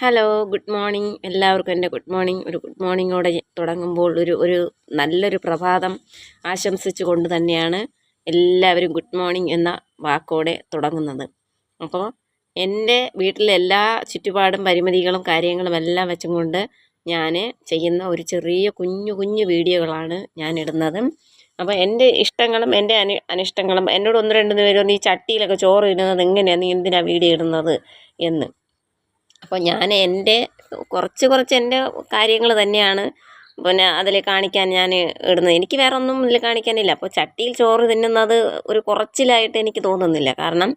Hello good morning എല്ലാവർക്കും എന്റെ good morning ഒരു ഗുഡ് മോർണിംഗോടെ തുടങ്ങുമ്പോൾ ഒരു ഒരു നല്ലൊരു പ്രഭാതം ആശംസിച്ചു കൊണ്ട് തന്നെയാണ് എല്ലാവരും ഗുഡ് മോർണിംഗ് എന്ന വാക്കോടെ തുടങ്ങുന്നത്. അപ്പോൾ എന്റെ വീട്ടിലെ എല്ലാ ചുറ്റുപാടും പരിമിതികളും കാര്യങ്ങളും എല്ലാം വെച്ചും കൊണ്ട് ഞാൻ ചെയ്യുന്ന ഒരു ചെറിയ കുഞ്ഞു കുഞ്ഞു വീഡിയോകളാണ് ഞാൻ ഇടുന്നത് അപ്പോൾ എന്റെ ഇഷ്ടങ്ങളും എന്റെ അനി അനിഷ്ടങ്ങളും എന്നോട് ഒന്ന് രണ്ട് പേര് ഈ ചട്ടിയിലൊക്കെ ചോറ് ഇടുന്നത് എങ്ങനെയാണ് നീ എന്തിനാണ് വീഡിയോ ഇടുന്നത് എന്ന്. അപ്പോൾ ഞാൻ എന്റെ കുറച്ച് കുറച്ച് എന്റെ കാര്യങ്ങൾ തന്നെയാണ് പിന്നെ അതിൽ കാണിക്കാൻ ഞാൻ ഇടുന്നത്. എനിക്ക് വേറെ ഒന്നും ഇതിൽ കാണിക്കാനില്ല. അപ്പോൾ ചട്ടിയിൽ ചോറ് തിന്നുന്നത് ഒരു കുറച്ചിലായിട്ട് എനിക്ക് തോന്നുന്നില്ല. കാരണം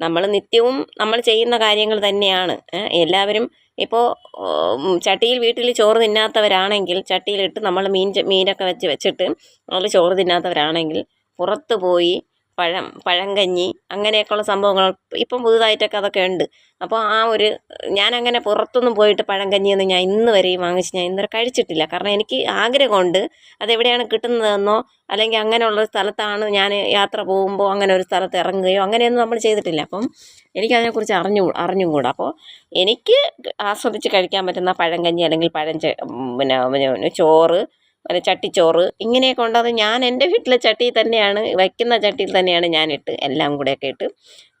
നമ്മൾ നിത്യവും നമ്മൾ ചെയ്യുന്ന കാര്യങ്ങൾ തന്നെയാണ്. എല്ലാവരും ഇപ്പോൾ ചട്ടിയിൽ വീട്ടിൽ ചോറ് തിന്നാത്തവരാണെങ്കിൽ ചട്ടിയിലിട്ട് നമ്മൾ മീൻ മീനൊക്കെ വെച്ച് വെച്ചിട്ട് നമ്മൾ ചോറ് തിന്നാത്തവരാണെങ്കിൽ പുറത്ത് പോയി പഴം പഴങ്കഞ്ഞി അങ്ങനെയൊക്കെയുള്ള സംഭവങ്ങൾ ഇപ്പം പുതുതായിട്ടൊക്കെ അതൊക്കെ ഉണ്ട്. അപ്പോൾ ആ ഒരു ഞാനങ്ങനെ പുറത്തൊന്നും പോയിട്ട് പഴങ്കഞ്ഞിയൊന്നും ഞാൻ ഇന്ന് വരെയും വാങ്ങിച്ച് ഞാൻ ഇന്നുവരെ കഴിച്ചിട്ടില്ല. കാരണം എനിക്ക് ആഗ്രഹമുണ്ട് അതെവിടെയാണ് കിട്ടുന്നതെന്നോ അല്ലെങ്കിൽ അങ്ങനെയുള്ള സ്ഥലത്താണ് ഞാൻ യാത്ര പോകുമ്പോൾ അങ്ങനെ ഒരു സ്ഥലത്ത് ഇറങ്ങുകയോ അങ്ങനെയൊന്നും നമ്മൾ ചെയ്തിട്ടില്ല. അപ്പം എനിക്കതിനെക്കുറിച്ച് അറിഞ്ഞു അറിഞ്ഞും കൂടെ അപ്പോൾ എനിക്ക് ആസ്വദിച്ച് കഴിക്കാൻ പറ്റുന്ന പഴങ്കഞ്ഞി അല്ലെങ്കിൽ പഴം പിന്നെ ചോറ് പിന്നെ ചട്ടിച്ചോറ് ഇങ്ങനെയൊക്കെ ഉണ്ടാകും ഞാൻ എന്റെ വീട്ടിലെ ചട്ടിയിൽ തന്നെയാണ് വയ്ക്കുന്ന ചട്ടിയിൽ തന്നെയാണ് ഞാനിട്ട് എല്ലാം കൂടെയൊക്കെ ഇട്ട്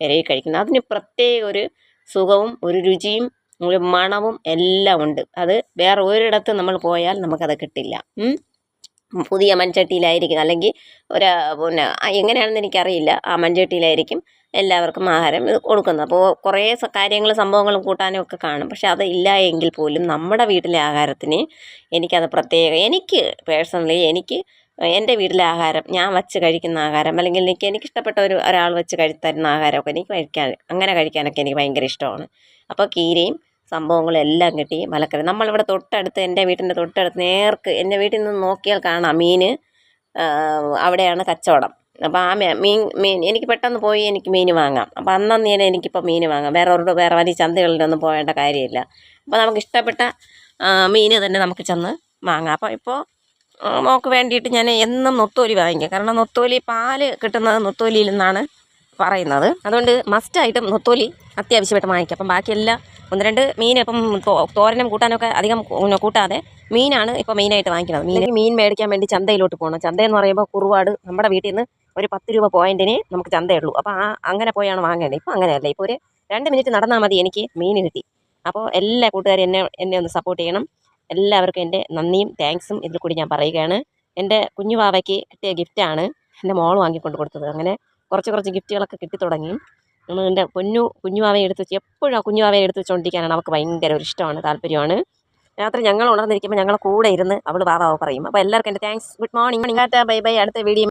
വിരവി കഴിക്കുന്നത്. അതിന് പ്രത്യേക ഒരു സുഖവും ഒരു രുചിയും ഒരു മണവും എല്ലാം ഉണ്ട്. അത് വേറെ ഒരിടത്ത് നമ്മൾ പോയാൽ നമുക്കത് കിട്ടില്ല. പുതിയ മൺചട്ടിയിലായിരിക്കും. അല്ലെങ്കിൽ ഒരു പിന്നെ എങ്ങനെയാണെന്ന് എനിക്കറിയില്ല. ആ മൺചട്ടിയിലായിരിക്കും. എല്ലാവർക്കും ആഹാരം ഇത് കൊടുക്കുന്നത്. അപ്പോൾ കുറേ കാര്യങ്ങൾ സംഭവങ്ങളും കൂട്ടാനും ഒക്കെ കാണും. പക്ഷെ അത് ഇല്ല എങ്കിൽ പോലും നമ്മുടെ വീട്ടിലെ ആഹാരത്തിന് എനിക്കത് പ്രത്യേക എനിക്ക് പേഴ്സണലി എനിക്ക് എന്റെ വീട്ടിലെ ആഹാരം ഞാൻ വച്ച് കഴിക്കുന്ന ആഹാരം അല്ലെങ്കിൽ എനിക്ക് എനിക്കിഷ്ടപ്പെട്ട ഒരു ഒരാൾ വെച്ച് കഴിത്തരുന്ന തരുന്ന ആഹാരമൊക്കെ എനിക്ക് കഴിക്കാൻ അങ്ങനെ കഴിക്കാനൊക്കെ എനിക്ക് ഭയങ്കര ഇഷ്ടമാണ്. അപ്പോൾ കീരയും സംഭവങ്ങളും എല്ലാം കിട്ടി മലക്കറി. നമ്മളിവിടെ തൊട്ടടുത്ത് എന്റെ വീട്ടിന്റെ തൊട്ടടുത്ത് നേർക്ക് എന്റെ വീട്ടിൽ നിന്ന് നോക്കിയാൽ കാണാം മീൻ അവിടെയാണ് കച്ചവടം. അപ്പോൾ ആ മീൻ മീൻ എനിക്ക് പെട്ടെന്ന് പോയി എനിക്ക് മീൻ വാങ്ങാം. അപ്പോൾ അന്നന്ന് തന്നെ എനിക്കിപ്പോൾ മീൻ വാങ്ങാം. വേറെ ഒരു വേറെ വലിയ ചന്തകളിലൊന്നും പോകേണ്ട കാര്യമില്ല. അപ്പോൾ നമുക്ക് ഇഷ്ടപ്പെട്ട മീൻ തന്നെ നമുക്ക് ചെന്ന് വാങ്ങാം. അപ്പോൾ ഇപ്പോൾ മോൾക്ക് വേണ്ടിയിട്ട് ഞാൻ എന്നും നൊത്തോലി വാങ്ങിക്കും. കാരണം നൊത്തോലി പാൽ കിട്ടുന്നത് നൊത്തോലിയിൽ നിന്നാണ് പറയുന്നത്. അതുകൊണ്ട് മസ്റ്റായിട്ടും നൊത്തോലി അത്യാവശ്യമായിട്ട് വാങ്ങിക്കും. അപ്പം ബാക്കിയെല്ലാം ഒന്ന് രണ്ട് മീൻ ഇപ്പം തോരനും കൂട്ടാനൊക്കെ അധികം കൂട്ടാതെ മീനാണ് ഇപ്പോൾ മെയിനായിട്ട് വാങ്ങിക്കുന്നത്. മീൻ മീൻ മേടിക്കാൻ വേണ്ടി ചന്തയിലോട്ട് പോകണം ചന്തയെന്ന് പറയുമ്പോൾ കുറുവാട് നമ്മുടെ വീട്ടിൽ നിന്ന് ഒരു പത്ത് രൂപ പോയിന്റിന് നമുക്ക് ചന്തയുള്ളൂ. അപ്പോൾ ആ അങ്ങനെ പോയാണ് വാങ്ങേണ്ടത്. ഇപ്പോൾ അങ്ങനെയല്ല. ഇപ്പോൾ ഒരു രണ്ട് മിനിറ്റ് നടന്നാൽ മതി എനിക്ക് മീൻ കിട്ടി. അപ്പോൾ എല്ലാ കൂട്ടുകാരും എന്നെ എന്നെ ഒന്ന് സപ്പോർട്ട് ചെയ്യണം. എല്ലാവർക്കും എന്റെ നന്ദിയും താങ്ക്സും ഇതിൽ കൂടി ഞാൻ പറയുകയാണ്. എന്റെ കുഞ്ഞു വാവയ്ക്ക് കിട്ടിയ ഗിഫ്റ്റാണ് എന്റെ മോൾ വാങ്ങിക്കൊണ്ട് കൊടുത്തത്. അങ്ങനെ കുറച്ച് കുറച്ച് ഗിഫ്റ്റുകളൊക്കെ കിട്ടി തുടങ്ങി. എന്റെ പൊന്നു കുഞ്ഞുവാവയെ എടുത്ത് വെച്ച് എപ്പോഴും ആ കുഞ്ഞുവാവയെ എടുത്ത് വെച്ചുകൊണ്ടിരിക്കാനാണ് അവൾക്ക് ഭയങ്കര ഒരു ഇഷ്ടമാണ് താല്പര്യമാണ്. രാത്രി ഞങ്ങൾ ഉണർന്നിരിക്കുമ്പോൾ ഞങ്ങളെ കൂടെ ഇരുന്ന് അവൾ വാവാവ് പറയും. അപ്പോൾ എല്ലാവർക്കും എന്റെ thanks good morning bye bye അടുത്ത വീഡിയോ